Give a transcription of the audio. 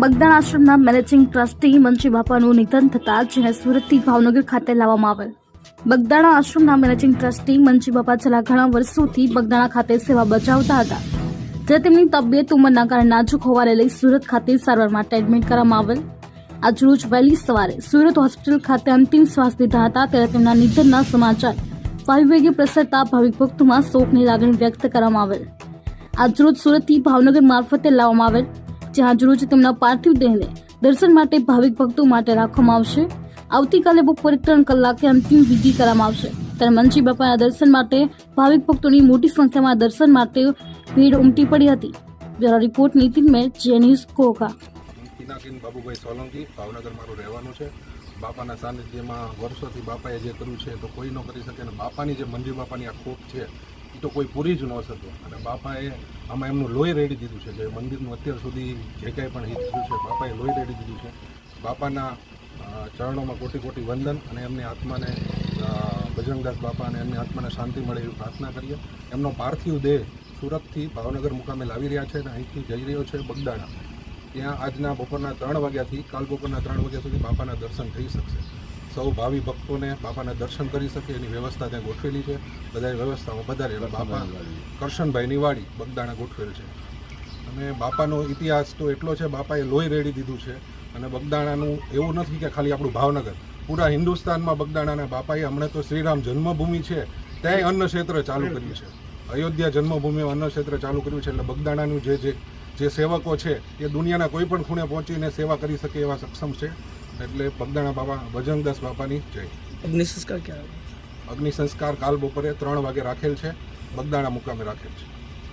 Bagdana આશ્રમના managing trustee મંચી બાપાનું નિધન થતાં જેને સુરતથી ભાવનગર ખાતે લાવવામાં આવેલ. બગદાણા આશ્રમના મેનેજિંગ ટ્રસ્ટી મંચી બાપા છેલ્લા ઘણા વર્ષોથી બગદાણા ખાતે સેવા બજાવતા હતા. જે તેમની તબિયત ઉંમરના કારણે નાજુક હોવાને લઈ સુરત ખાતે સારવાર માટે એડમિટ કરવામાં આવેલ. આજરોજ વહેલી સવારે સુરત હોસ્પિટલ ખાતે અંતિમ શ્વાસ લીધા હતા ત્યારે તેમના નિધનના સમાચાર વાયુવેગે પ્રસરતા ભાવિક ભક્તોમાં શોકની લાગણી વ્યક્ત કરવામાં આવેલ. આજરોજ સુરતથી ભાવનગર મારફતે લાવવામાં આવેલ. જ્યાં આજરોજ તેમના પાર્થિવ દેહને દર્શન માટે ભાવિક ભક્તો માટે રાખવામાં આવશે. આવતીકાલે બપોરે ત્રણ કલાકે અંતિમ વિધિ કરવામાં આવશે. ત્યારે મનજી બાપાના દર્શન માટે ભાવિક ભક્તોની મોટી સંખ્યામાં દર્શન માટે ભીડ ઉમટી પડી હતી. બ્યુરો રિપોર્ટ નીતિન મેર, જે ન્યૂઝ કોકા પિનાકીન બાબુભાઈ સોલંકી, ભાવનગર મારું રહેવાનું છે. બાપાના સાનિધ્યમાં વર્ષોથી બાપાએ જે કર્યું છે તો કોઈ ન કરી શકે અને બાપાની જે મંજુ બાપાની આ ખોટ છે એ તો કોઈ પૂરી જ ન શકે અને બાપાએ આમાં એમનું લોહી રેડી દીધું છે. જે મંદિરનું અત્યાર સુધી જે કાંઈ પણ હિત થયું છે, બાપાએ લોહી રેડી દીધું છે. બાપાના ચરણોમાં કોટી કોટી વંદન અને એમની આત્માને બજરંગદાસ બાપા અને એમની આત્માને શાંતિ મળે એવી પ્રાર્થના કરીએ. એમનો પાર્થિવ દેહ સુરતથી ભાવનગર મુકામે લાવી રહ્યા છે અને અહીંથી જઈ રહ્યો છે બગદાણા. ત્યાં આજના બપોરના ત્રણ વાગ્યાથી, કાલ બપોરના ત્રણ વાગ્યા સુધી બાપાના દર્શન થઈ શકશે. સૌ ભાવિ ભક્તોને બાપાના દર્શન કરી શકે, એની વ્યવસ્થા ત્યાં ગોઠવેલી છે. બધાય વ્યવસ્થામાં વધારે બાપા કરશનભાઈની વાડી બગદાણા ગોઠવેલ છે. અને બાપાનો ઇતિહાસ તો એટલો છે, બાપાએ લોહી રેડી દીધું છે અને બગદાણાનું એવું નથી કે ખાલી આપણું ભાવનગર. પૂરા હિન્દુસ્તાનમાં બગદાણાના બાપાએ હમણાં તો શ્રીરામ જન્મભૂમિ છે, ત્યાંય અન્ન ક્ષેત્ર ચાલુ કર્યું છે. અયોધ્યા જન્મભૂમિમાં અન્ન ક્ષેત્ર ચાલુ કર્યું છે, એટલે બગદાણાનું જે જે સેવકો છે, એ દુનિયાના કોઈ પણ ખૂણે પહોંચીને સેવા કરી શકે એવા સક્ષમ છે. એટલે પગદાણા બાબા ભજનદાસ બાપાની જય. અગ્નિ સંસ્કાર ક્યારે? અગ્નિ સંસ્કાર કાલ બપોરે ત્રણ વાગે રાખેલ છે. બગદાણા મુકામે રાખેલ છે.